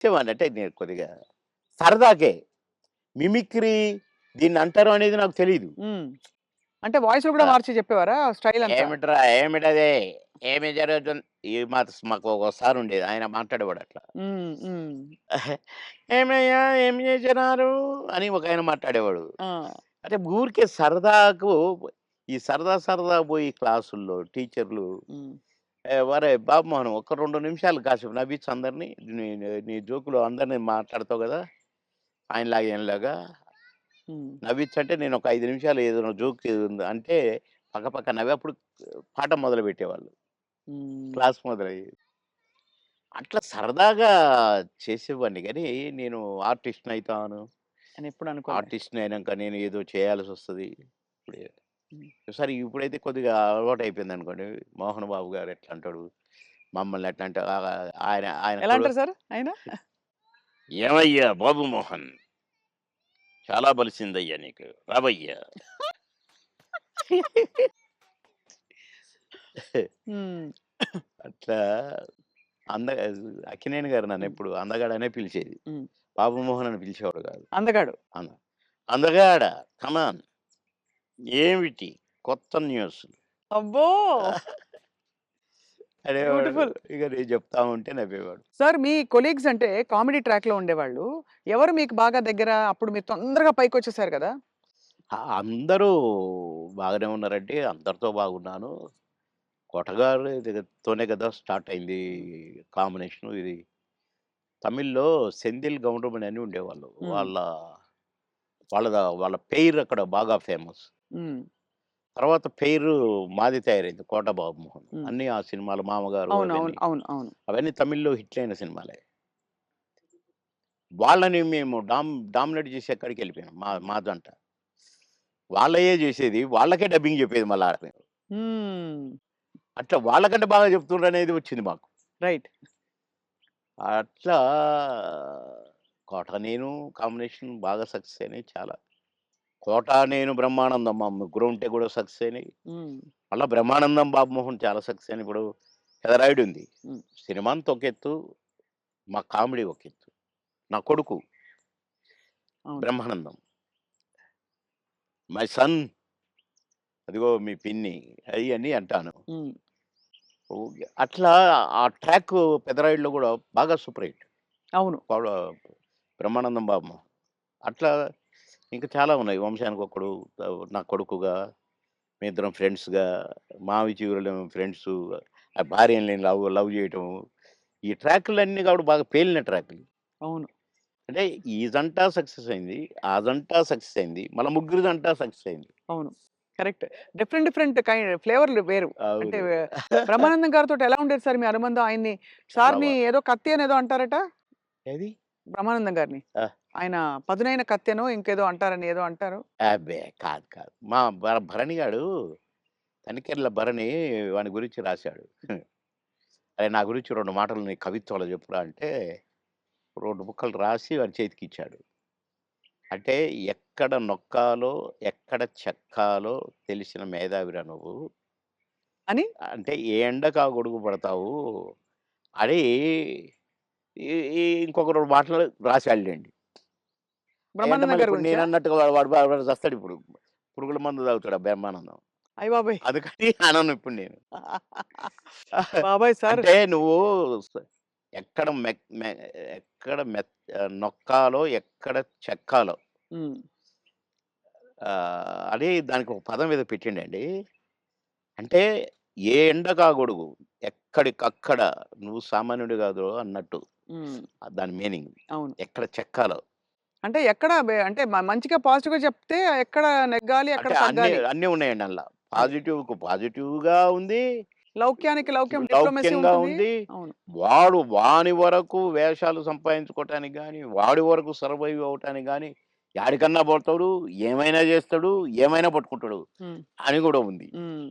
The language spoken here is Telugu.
ఇచ్చేవాడిని అంటే నేను కొద్దిగా సరదాకే మిమిక్రీ దీన్ని అంటారు అనేది నాకు తెలియదు. అంటే వాయిస్ కూడా. మార్చి చెప్పేవారా? స్టైల్ ఏమిట్రా? ఏమిటదే? ఏమి జరుగుతుంది? ఈ మా మాకు ఒకసారి ఉండేది ఆయన మాట్లాడేవాడు అట్లా. ఏమయ్యా? ఏం చేసినారు అని ఒక ఆయన మాట్లాడేవాడు. అంటే ఊరికే సరదాకు ఈ సరదా సరదా పోయి క్లాసుల్లో టీచర్లు ఉమ్, "ఏ, వరే బాబు మోహన్ ఒక రెండు నిమిషాలు కాసేపు నవ్వించు అందరినీ. నీ నీ జోకులు అందరినీ మాట్లాడతావు కదా? ఆయనలాగా ఈయనలాగా. నవ్వించంటే నేను ఒక ఐదు నిమిషాలు ఏదైనా జోక్ ఉంది అంటే పక్క పక్క నవ్వి అప్పుడు పాట మొదలు పెట్టేవాళ్ళు. క్లాస్ మొదలయ్యేది అట్లా సరదాగా చేసేవాడిని కానీ నేను ఆర్టిస్ట్ని అవుతాను అని ఎప్పుడు అనుకోలేదు ఆర్టిస్ట్ని అయినాక నేను ఏదో చేయాల్సి వస్తుంది. ఇప్పుడు సరే ఇప్పుడైతే కొద్దిగా అలవాటు అయిపోయింది అనుకోండి మోహన్ బాబు గారు ఎట్లా అంటాడు? మమ్మల్ని ఎట్లా అంటే ఆ- ఆయన ఆయన ఎలా అంటారు సార్ ఆయన? ఏమయ్యా బాబు మోహన్? చాలా బలిసిందయ్యా నీకు. రాబయ్యా అట్లా అంద అక్కినేని గారు నన్ను ఎప్పుడు అందగాడనే పిలిచేది. బాబు మోహన్ అని పిలిచేవాడు కాదు. అందగాడు. అంద అందగాడ? కమాన్. ఏమిటి కొత్త న్యూస్? అబ్బో! అనేవాడు Beautiful. ఇక నేను చెప్తా ఉంటే నవ్వేవాడు. సార్ మీ కొలీగ్స్ అంటే కామెడీ ట్రాక్లో ఉండేవాళ్ళు. ఎవరు మీకు బాగా దగ్గర? అప్పుడు మీరు తొందరగా పైకి వచ్చేసారు కదా? ఆ, అందరూ బాగానే ఉన్నారంటే అందరితో బాగున్నాను. కొట్టగారు తోనే కదా స్టార్ట్ అయింది కాంబినేషన్. ఇది తమిళ్ళో సెందిల్ గౌండమని అని ఉండేవాళ్ళు. వాళ్ళ వాళ్ళ వాళ్ళ పేరు అక్కడ బాగా ఫేమస్. ఉమ్, తర్వాత పేరు మాది తయారైంది కోట బాబు మోహన్. అన్ని ఆ సినిమాలు మామగారు అవును అవును అవన్నీ. అవును అవును అవన్నీ తమిళ్ళో హిట్ అయిన సినిమాలే. వాళ్ళని మేము డామ్ డామినేట్ చేసి ఎక్కడికి వెళ్ళిపోయాం మా మా జంట వాళ్ళయే చేసేది వాళ్ళకే డబ్బింగ్ చెప్పేది మళ్ళా అట్లా వాళ్ళకంటే బాగా చెప్తుండ్రు అనేది వచ్చింది మాకు. రైట్. అట్లా కోట నేను కాంబినేషన్ బాగా సక్సెస్ అయినాయి చాలా. కోట నేను బ్రహ్మానందం మా ముగ్గురు ఉంటే కూడా సక్సెస్ అయినాయి. మళ్ళీ బ్రహ్మానందం బాబు మోహన్ చాలా సక్సెస్ అయిన ఇప్పుడు పెదరాయుడు ఉంది. సినిమాంత ఒక ఎత్తు మా కామెడీ ఒక ఎత్తు. నా కొడుకు బ్రహ్మానందం. మై సన్ అదిగో మీ పిన్ని అవి అని అంటాను. అట్లా ఆ ట్రాక్ పెదరాయుడులో కూడా బాగా సూపర్ హిట్. అవును. బ్రహ్మానందం బాబు అట్లా ఇంకా చాలా ఉన్నాయి. వంశానికి ఒకడు నా కొడుకుగా మీ ఇద్దరం ఫ్రెండ్స్గా మావి చివరిలో ఫ్రెండ్స్ ఆ భార్యని నేను లవ్ లవ్ చేయటం ఈ ట్రాక్లన్నీ కాబట్టి బాగా పేలిన ట్రాక్లు. అవును. అంటే ఈ జంట సక్సెస్ అయింది ఆ జంట సక్సెస్ అయింది మళ్ళీ ముగ్గురు జంట సక్సెస్ అయింది. అవును. కరెక్ట్. డిఫరెంట్ డిఫరెంట్ కైండ్ ఫ్లేవర్లు వేరు. అంటే. బ్రహ్మానందం గారితో ఎలా ఉండేది సార్ మీ అనుబంధం? ఆయన్ని సార్ని ఏదో కత్తి అని ఏదో అంటారట? ఏది? బ్రహ్మానందం గారిని. ఆయన పదునైన కత్తెనో ఇంకేదో అంటారని ఏదో అంటారు. అబ్బే! కాదు కాదు. మా భర- భరణి గాడు తనికెర్ల భరణి వాని గురించి రాశాడు. అదే నా గురించి రెండు మాటలు నీ కవిత్వాలు చెప్పురా అంటే రెండు ముక్కలు రాసి వాని చేతికి ఇచ్చాడు. అంటే ఎక్కడ నొక్కాలో ఎక్కడ చెక్కాలో తెలిసిన మేధావిరా నువ్వు. అని? అంటే ఏ ఎండకు గొడుగు పడతావు? అని ఈ- ఈ ఇంకొక రెండు మాటలు రాసి వెళ్ళండి బ్రహ్మానందం గారి నేను గురించి? అన్నట్టుగా వాడు వాడు వాడు చస్తాడు ఇప్పుడు. పురుగుల మందు తాగుతాడు ఆ బ్రహ్మానందం. అయ్య బాబాయ్! అందుకని అనను ఇప్పుడు నేను. బాబాయ్ సార్ అంటే నువ్వు స- ఎక్కడ మెక్ మె- ఎక్కడ మెత్ నొక్కాలో ఎక్కడ చెక్కాలో ఉమ్, ఆ, అది దానికి ఒక పదం ఏదో పెట్టిండండి. అంటే ఏ ఎండకా గొడుగు ఎక్కడికక్కడ నువ్వు సామాన్యుడు కాదు అన్నట్టు. ఉమ్, దాని మీనింగ్. అవును. ఎక్కడ చెక్కాలో. అంటే ఎక్కడ బే- అంటే మ- మంచిగా పాజిటివ్గా చెప్తే ఎక్కడ నెగ్గాలి ఎక్కడ అంటే అన్ని తగ్గాలి? అన్నీ ఉన్నాయండి అందులో. పాజిటివ్గా ఉంది లౌక్యానికి లౌక్యం డిప్లొమసీ లౌక్యంగా ఉంటుంది. ఉంది. అవును. వాడు వాని వరకు వేషాలు సంపాదించుకోవటానికి కానీ వాడి వరకు సర్వైవ్ అవటానికి కానీ యాడికన్నా పోతాడు ఏమైనా చేస్తాడు ఏమైనా పట్టుకుంటాడు ఉమ్, అని కూడా ఉంది. ఉమ్,